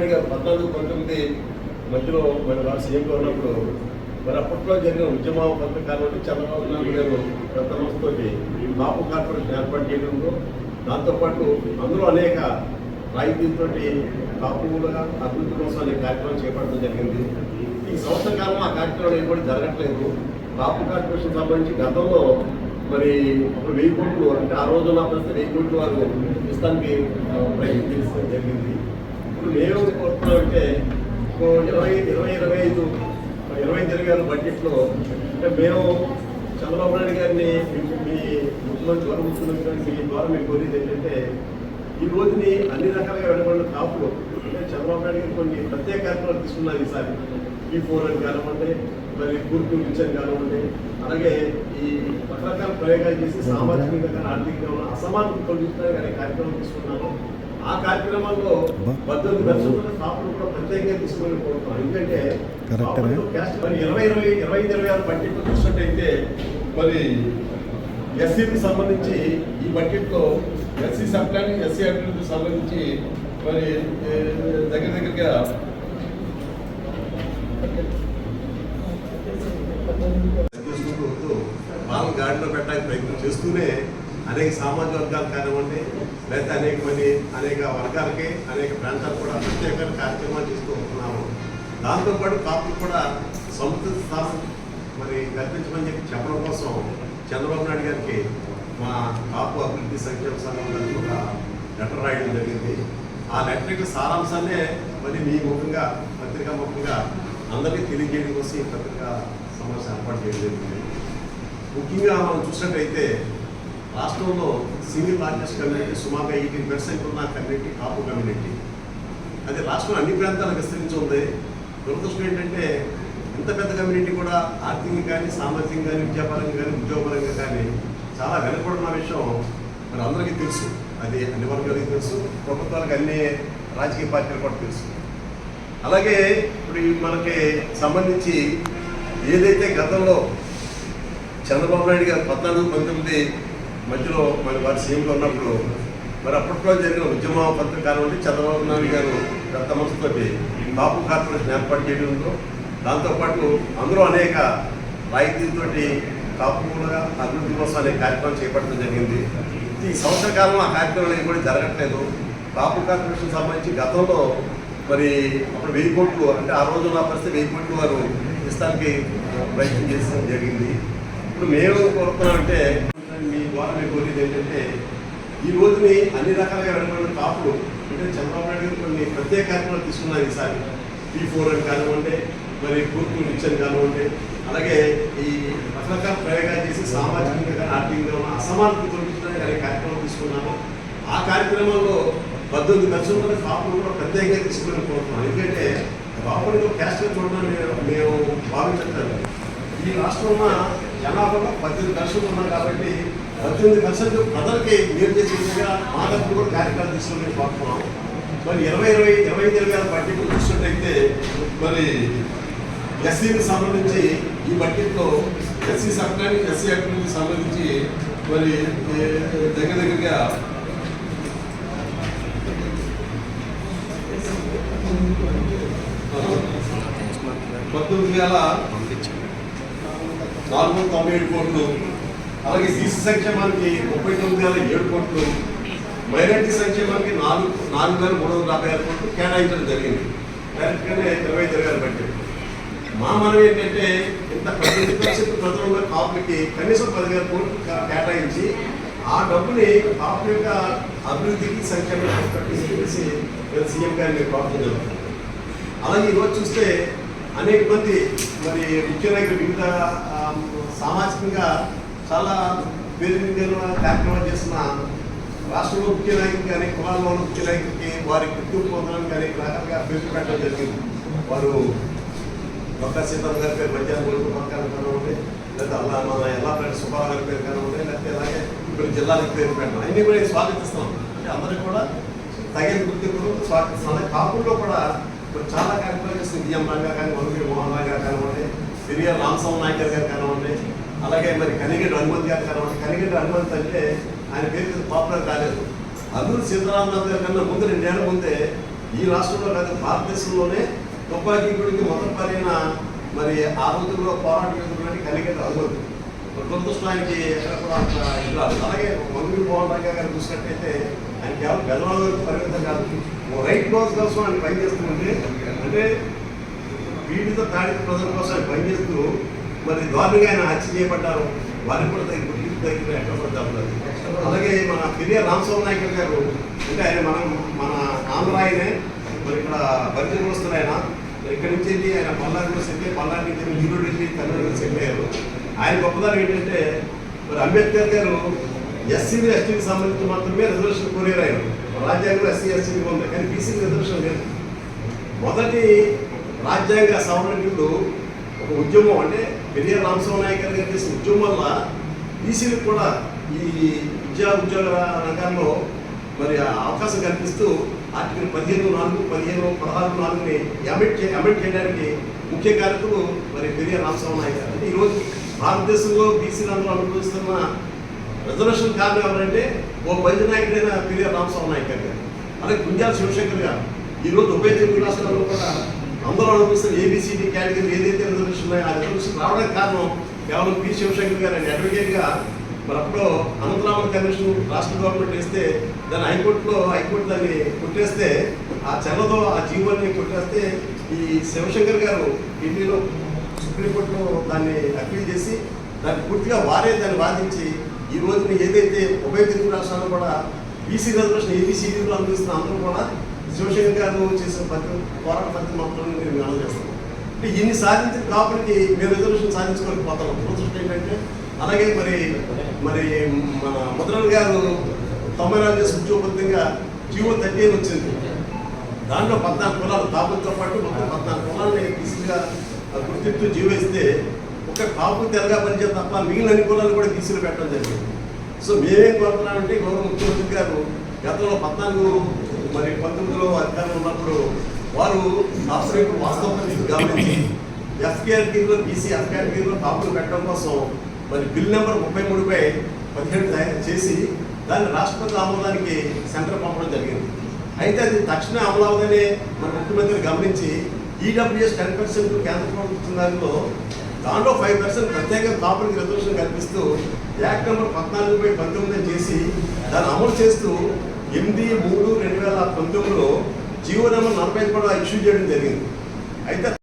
నాయుడు గారు పద్నాలుగు పంతొమ్మిది మధ్యలో మరి రాష్ట్ర సీఎంగా ఉన్నప్పుడు మరి అప్పట్లో జరిగిన ఉద్యమ కొంత చంద్రబాబు నాయుడు గారు పెద్ద మనసుతోటి కార్పొరేషన్ ఏర్పాటు చేయడంలో దాంతోపాటు అందులో అనేక రాయితీతో కాపులుగా అభివృద్ధి కోసం అనే కార్యక్రమం చేపట్టడం జరిగింది. ఈ సంవత్సర కాలం ఆ కార్యక్రమం ఏం కూడా జరగట్లేదు. కాపు కార్పొరేషన్ సంబంధించి గతంలో మరి ఒక వెయ్యి కోట్లు అంటే ఆ రోజు పరిస్థితి వెయ్యి కోట్లు వారు ఇస్తానికి ప్రయత్నించడం జరిగింది. మేము కోరుతున్నామంటే అంటే ఇరవై ఇరవై ఇరవై ఐదు ఇరవై ఐదు ఇరవై ఆరు బడ్జెట్లో అంటే మేము చంద్రబాబు నాయుడు గారిని మీ- ముఖ్యమంత్రి గౌరవ ముఖ్యమంత్రి మీ ద్వారా మేము కోరేది ఏంటంటే ఈ రోజుని అన్ని రకాలుగా వెళ్ళకుండా కాపులు అంటే చంద్రబాబు నాయుడు గారు కొన్ని ప్రత్యేక కార్యక్రమాలు తీసుకున్నారు ఈసారి. ఈ ఫోర్ అని కానివ్వండి మరి గుర్తు అని కానివ్వండి అలాగే ఈ రకరకాల ప్రయోగాలు చేసి సామాజికంగా కానీ ఆర్థికంగా ఉన్న అసమానతలు తొలగించడానికి అనే కార్యక్రమం తీసుకున్నాము. ఆ కార్యక్రమాల్లో పద్దెనిమిది లక్షల కాపులు కూడా ప్రత్యేకంగా తీసుకొని కోరుతున్నాం ఎందుకంటే మరి ఇరవై ఇరవై ఇరవై ఐదు ఇరవై ఆరు బడ్జెట్ చూసినట్టయితే మరి ఎస్సీకి సంబంధించి ఈ బడ్జెట్లో ఎస్సీ సప్లాన్ ఎస్సీ అభివృద్ధికి సంబంధించి మరి దగ్గర దగ్గరగా వాళ్ళని గాడిలో పెట్టడానికి ప్రయత్నం చేస్తూనే అనేక సామాజిక వర్గాలు కానివ్వండి లేకపోతే అనేక మంది అనేక వర్గాలకి అనేక ప్రాంతాలు కూడా ప్రత్యేకమైన కార్యక్రమాలు చేస్తూ ఉంటున్నాము దాంతోపాటు కాపులు కూడా సముద్ర స్థానం మరి కల్పించమని చెప్పి చెప్పడం కోసం చంద్రబాబు నాయుడు గారికి మా కాపు అభివృద్ధి సంక్షేమ సంఘం తరఫున ఒక లెటర్ రాయడం జరిగింది. ఆ లెటర్ యొక్క సారాంశాన్నే మరి మీ ముఖంగా పత్రికా ముఖంగా అందరికీ తెలియజేయడం కోసం ఈ పత్రికా సమావేశం ఏర్పాటు చేయడం జరిగింది. ముఖ్యంగా మనం చూసినట్టయితే రాష్ట్రంలో సింగిల్ లార్జెస్ట్ కమ్యూనిటీ సుమారుగా ఎయిటీన్ పర్సెంట్ ఉన్న కమ్యూనిటీ కాపు కమ్యూనిటీ. అది రాష్ట్రం అన్ని ప్రాంతాలకు విస్తరించి ఉంది దురదృష్టం ఏంటంటే ఇంత పెద్ద కమ్యూనిటీ కూడా ఆర్థికంగా కానీ సామర్థ్యం కానీ విద్యాపరంగా కానీ ఉద్యోగపరంగా కానీ చాలా వెనకబడిన విషయం మరి అందరికీ తెలుసు. అది అన్ని వర్గాలకి తెలుసు ప్రభుత్వాలకు అన్ని రాజకీయ పార్టీలు కూడా తెలుసు. అలాగే ఇప్పుడు మనకి సంబంధించి ఏదైతే గతంలో చంద్రబాబు నాయుడు గారు పద్నాలుగు పంతొమ్మిది మధ్యలో మరి వారి సీఎంలో ఉన్నప్పుడు మరి అప్పట్లో జరిగిన ఉద్యమ కొంత నుండి చంద్రబాబు నాయుడు గారు పెద్ద మనసుతోటి కాపు కార్పొరేషన్ ఏర్పాటు చేయడంతో దాంతోపాటు అందులో అనేక రాయితీలతోటి కాపులుగా అభివృద్ధి కోసం అనే కార్యక్రమం చేపట్టడం జరిగింది. ఈ సంవత్సర కాలంలో ఆ కార్యక్రమాలు కూడా జరగట్లేదు. కాపు కార్పొరేషన్ సంబంధించి గతంలో మరి అప్పుడు వెయ్యి కోట్లు అంటే ఆ రోజు ఉన్న పరిస్థితి వెయ్యి కోట్లు వారు ఇస్తానికి ప్రయత్నం చేసడం జరిగింది. ఇప్పుడు మేము కోరుతున్నామంటే ద్వారా మేము కోరేది ఏంటంటే ఈ రోజుని అన్ని రకాలుగా రెండు కాపులు అంటే చంద్రబాబు నాయుడు గారు కొన్ని ప్రత్యేక కార్యక్రమాలు తీసుకున్నారు ఈసారి. పీ ఫోర్ అని కానివ్వండి మరి కూర్పు నిచ్చని కానివ్వండి. అలాగే ఈ రకరకాల ప్రయోగాలు చేసి సామాజికంగా కానీ ఆర్థికంగా ఉన్న అసమానతలు తొలగించడానికి అనే కార్యక్రమం తీసుకున్నాము. ఆ కార్యక్రమంలో పద్దెనిమిది లక్షల మంది కాపులు కూడా ప్రత్యేకంగా తీసుకుని కోరుతున్నాం. ఎందుకంటే కాపుని క్యాస్ట్ చూడడం మేము భావించట్లేదు. ఈ రాష్ట్రంలో జనాభాలో పద్దెనిమిది లక్షలు ఉన్నాం కాబట్టి పద్దెనిమిది పర్సెంట్ ప్రజలకి మీరు చేసే విధంగా మా తరఫున కూడా కార్యక్రమాలు తీసుకుని కోరుతున్నాం మరి ఇరవై ఇరవై ఇరవై ఐదు ఇరవై ఆరు బడ్జెట్ చూసినట్టయితే మరి ఎస్సీకి సంబంధించి ఈ బడ్జెట్లో ఎస్సీ సప్లాన్ ఎస్సీ అభివృద్ధికి సంబంధించి మరి దగ్గర దగ్గరగా పంతొమ్మిది వేల నాలుగు వందల తొంభై ఏడు కోట్లు అలాగే బీసీ సంక్షేమానికి ముప్పై తొమ్మిది వేల ఏడు కోట్లు మైనార్టీ సంక్షేమానికి నాలుగు నాలుగు వేల మూడు వందల యాభై ఆరు కోట్లు కేటాయించడం జరిగింది. డైరెక్ట్గానే ఇరవై ఐదు వేల బడ్జెట్. మా మనం ఏంటంటే ఇంత పద్దెనిమిది పర్సెంట్ ప్రజలు కాపులకి కనీసం పదివేల కోట్లు కేటాయించి ఆ డబ్బుని కాపు యొక్క అభివృద్ధికి సంక్షేమానికి చెప్పేసి నేను సీఎం గారిని ప్రార్థన జరుగుతుంది అలాగే ఈరోజు చూస్తే అనేక మంది మరి ముఖ్య నాయకులు వివిధ ఆ, సామాజికంగా చాలా పేరు కార్యక్రమాలు చేసిన రాష్ట్రంలో ముఖ్య నాయకులు కానీ కులాల్లో ఉన్న ముఖ్య నాయకులకి వారి గుర్తింపు పొందడానికి కానీ రకాలుగా పేరు పెట్టడం జరిగింది. వారు డొక్కా సీతారాం గారి పేరు మధ్యాహ్నం గురువు పక్కన కనవండి లేదా అల్లా మన ఎల్లాపల్లి సుబ్బారావు గారి పేరు కానివ్వండి లేకపోతే అలాగే ఇప్పుడు జిల్లాలకు పేరు పెట్టడం. అన్ని కూడా స్వాగతిస్తాం. అంటే అందరూ కూడా తగిన గుర్తింపులు స్వాగతిస్తాం. అలాగే కాపుల్లో కూడా ఇప్పుడు చాలా కార్యక్రమాలు చేస్తుంది బిఎం రంగా కానీ వనగిరి మోహన్ రావు కానివ్వండి సిరియర్ రామస్వామి నాయకర్ గారు కానివ్వండి అలాగే మరి కనిగడ్డి హనుమంత్ గారు కానివ్వండి కనిగడ్డి హనుమంత్ అంటే ఆయన పేరు పాపులర్ కాలేదు. అల్లూరు సీతారామరాజు గారి కన్నా ముందు రెండేళ్ళ ముందే ఈ రాష్ట్రంలో కాదు భారతదేశంలోనే తుపాకీకుడికి మొదటి పరైన మరి ఆ రోజుల్లో పోరాట యోధులని కలిగే అనుమతి ఎక్కడ కూడా అంత ఇది రాదు. అలాగే మంగళూరు మోహన్ రంగా గారు చూసినట్టయితే ఆయన కేవలం బెల్లం పరిమితం కాదు. ఓ రైట్ క్లోజ్ కోసం ఆయన పనిచేస్తుంటే అంటే పీడిత తాడిత ప్రజల కోసం ఆయన పనిచేస్తూ మరి దారుణంగా ఆయన హత్య చేయబడ్డారు. వారికి కూడా తగిన గుర్తింపు దగ్గర ఎక్కడ పడ్డారు అలాగే మన పెరియ రామస్వామి నాయకులు గారు అంటే ఆయన మనం మన ఆంధ్ర ఆయనే మరి ఇక్కడ పరిచయం వస్తున్న ఆయన. ఇక్కడి నుంచి వెళ్ళి ఆయన పల్నాడు కూడా సెట్ పల్నాడు నుంచి నీరుడు వెళ్ళి తమిళనాడు సెట్ అయ్యారు. ఆయన గొప్పదనం ఏంటంటే మరి అంబేద్కర్ గారు ఎస్సీ ఎస్టీకి సంబంధించి మాత్రమే రిజర్వేషన్ కోరారు ఆయన. రాజ్యాంగంలో ఎస్సీ ఎస్టీకి ఉంది కానీ బీసీకి రిజర్వేషన్ లేదు. మొదటి రాజ్యాంగ సవరణ ఒక ఉద్యమం అంటే పెరియార్ రామస్వామి నాయక్ గారు చేసిన ఉద్యమం వల్ల బీసీలకు కూడా ఈ విద్యా ఉద్యోగ రంగంలో మరి అవకాశం కల్పిస్తూ ఆర్టికల్ పదిహేను నాలుగు పదిహేను పదహారు నాలుగుని అమెంట్ చే చేయడానికి ముఖ్య కార్యకులు మరి పెరియార్ రామస్వామి నాయక్ గారు అంటే ఈరోజు భారతదేశంలో బీసీలందరూ అనుభవిస్తున్న రిజర్వేషన్ కారణం ఎవరంటే ఓ బండి నాయకుడైన పెరియార్ రామస్వామి నాయక్ గారు. అలాగే గుంజాల శివశంకర్ గారు. ఈ రోజు ఉభయ తెలుగు రాష్ట్రాల్లో కూడా అందరూ అనుభవిస్తున్న ఏబిసిడి కేటగిరీ ఏదైతే ఉన్నాయో ఆ రిజల్ట్స్ రావడానికి కారణం కేవలం పి. శివశంకర్ గారు అని అడ్వకేట్గా మరప్పుడు అనంతరామ కమిషన్ రాష్ట్ర గవర్నమెంట్ వేస్తే దాన్ని హైకోర్టులో హైకోర్టు దాన్ని కొట్టేస్తే ఆ చెల్లతో ఆ జీవోని కొట్టేస్తే ఈ శివశంకర్ గారు ఢిల్లీలో సుప్రీంకోర్టులో దాన్ని అప్పీల్ చేసి దాన్ని పూర్తిగా వారే దాన్ని వాదించి ఈ రోజున ఏదైతే ఉభయ తెలుగు రాష్ట్రాలు కూడా బీసీ రిజర్వేషన్ ఏబీసీడీలో అందిస్తున్న అందరూ కూడా శివశంకర్ గారు చేసిన పద్ధతి పోరాట పద్ధతి మాత్రం నేను మనం చేస్తాను అంటే ఇన్ని సాధించిన కాబట్టి మేము రిజర్వేషన్ సాధించుకోలేకపోతాం దురదృష్టం ఏంటంటే అలాగే మరి మరి మన ముద్రన్ గారు తొంభై నాలుగు చేసి ఉద్యోగబద్ధంగా జీవో థర్టీ వచ్చింది. దాంట్లో పద్నాలుగు కులాలు కాపులతో పాటు మొత్తం పద్నాలుగు కులాలని బీసీగా గుర్తింపు జీవిస్తే ఒక కాపు తెరగా పనిచేయ తప్ప మిగిలిన అన్ని కులాలు కూడా బీసీలు పెట్టడం జరిగింది. సో మేమేం కోరుతున్నామంటే గౌరవ ముఖ్యమంత్రి గారు గతంలో పద్నాలుగు మరి పంతొమ్మిదిలో అధికారంలో ఉన్నప్పుడు వారు రాష్ట్రం వాస్తవ పరిస్థితి గమనించి ఎఫ్ కేటగిరీలో బీసీ ఎఫ్ కేటగిరీలో కాపులు పెట్టడం కోసం మరి బిల్ నెంబర్ ముప్పై మూడుపై పదిహేడు తయారు చేసి దాన్ని రాష్ట్రపతి ఆమోదానికి సెంటర్ పంపడం జరిగింది. అయితే అది తక్షణ అమలు అవ్వదని మన ముఖ్యమంత్రి గమనించి ఈడబ్ల్యూఎస్ టెన్ పర్సెంట్ కేంద్ర ప్రభుత్వం దానిలో దాంట్లో ఫైవ్ పర్సెంట్ ప్రత్యేక కాపులకు రిజర్వేషన్ కల్పిస్తూ యాక్ట్ నెంబర్ పద్నాలుగుపై పంతొమ్మిది చేసి దాన్ని అమలు చేస్తూ ఎనిమిది మూడు రెండు వేల పంతొమ్మిదిలో జీవో నెంబర్ నలభై ఐదు కూడా ఇష్యూ చేయడం జరిగింది. అయితే